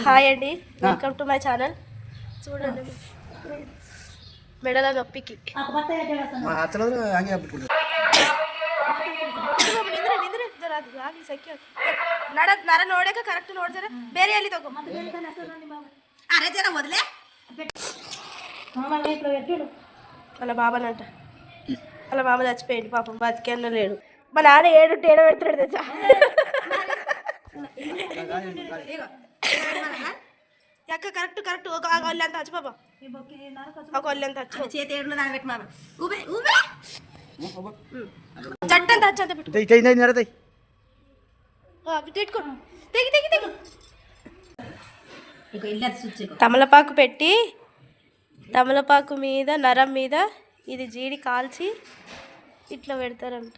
Hi అండి welcome to my channel చూడండి మెడల నొప్పికి మా ಹಚ್ಚಲಂದ್ರೆ ಹಂಗೆ ಆಗ್ಬಿಟ್ಬಿಡ್ರಿ ನಿಂದ್ರೆ ನಿಂದ್ರೆ ಜರ ಅದು ಆಗಿ ಸೆಕೆ ನಡ ನರ ನೋಡಕ ಕರೆಕ್ಟ್ ನೋಡ್ತಾರೆ ಬೇರೆ ಎಲ್ಲಿ ತಗೋ అరే జర వదిలే వాళ్ళ బాబానంట వాళ్ళ బాబా చచ్చిపోయింది పాపం బతికేన్న లేడు మా నాన్న ఏడు ఏడ పెడతాడు తెచ్చా ఎక్క కరెక్ట్ కరెక్ట్ ఒక ఒళ్ళు ఎంత ఒక ఒళ్ళు ఎంత చేతి ఏడులో దాని పెట్టి. తమలపాకు పెట్టి తమలపాకు మీద నరం మీద ఇది జీడి కాల్చి ఇట్లా పెడతారంట.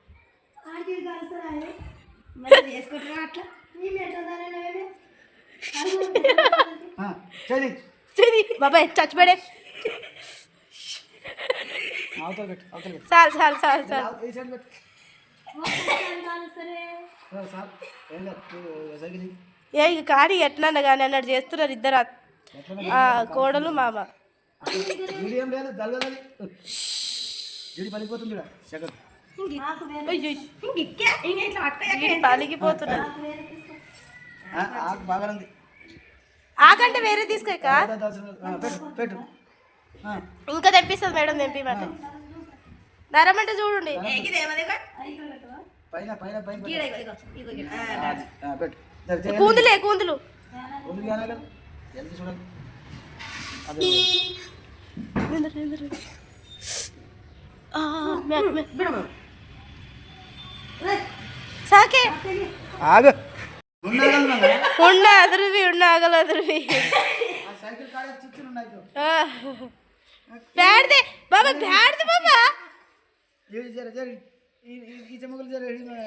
ఆంటీలు కలుస్తున్నాయి ఎట్లా చది బాబాయ్ చచ్చిపోయాడే. చాలు ఏ కానీ ఎట్లా కానీ అన్నట్టు చేస్తున్నారు ఇద్దరు. కోడలు మామ. పనిపోతుంది ఉంది. ఆకంటే వేరే తీసుకోక ఆ, ఇంకా తెప్పిస్తుంది మేడం తెప్పిమంటే నరమంటే చూడండి. కూందులే కూందులు. చూడండి. బాబా ఏడు జర జర ఈ- ఈ- ఈ చెమ్మకులు జర ఏడి మరి.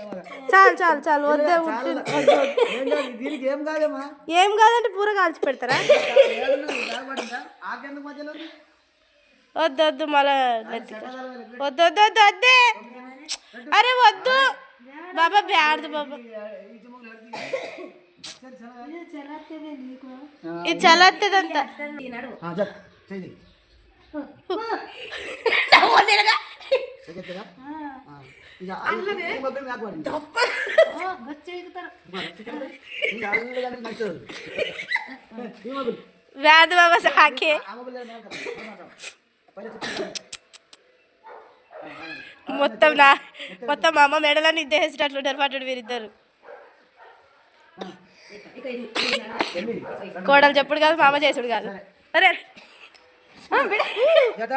చాలు చాలు చాలు వద్దే. ఏం కాదు, దీనికి ఏం కాదేమా ఏం కాదంటే పూర కాల్చి పెడతారా? వద్దు వద్దు మళ్ళా. వద్దు వద్దు వద్దు వద్దే అరే వద్దు బాబా బ్యాడ్ది బాబా ఈ చెమ్మకులు ఎడికి. ఇది చల్లత్తదంతా ఆ, జర, చెయ్యి. మొత్తం నా మొత్తం మా అమ్మ మెడలని ఇద్దేసేటట్లుంటారు పట్టుడు వీరిద్దరు. కోడలు చెప్పుడు కాదు మా అమ్మ చేసుడు కాదు. అరే జట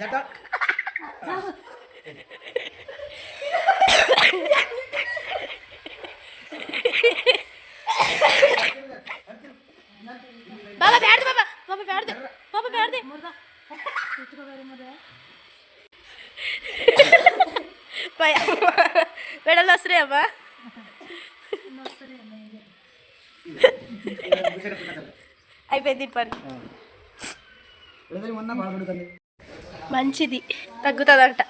జట బాబా బ్యాడ్ బాబా బాబా బ్యాడ్ది బాబా బ్యాడ్ది భయ మెడలు వస్తున్నాయి అమ్మా అయిపోయింది పని. మంచిది. తగ్గుతుందంట.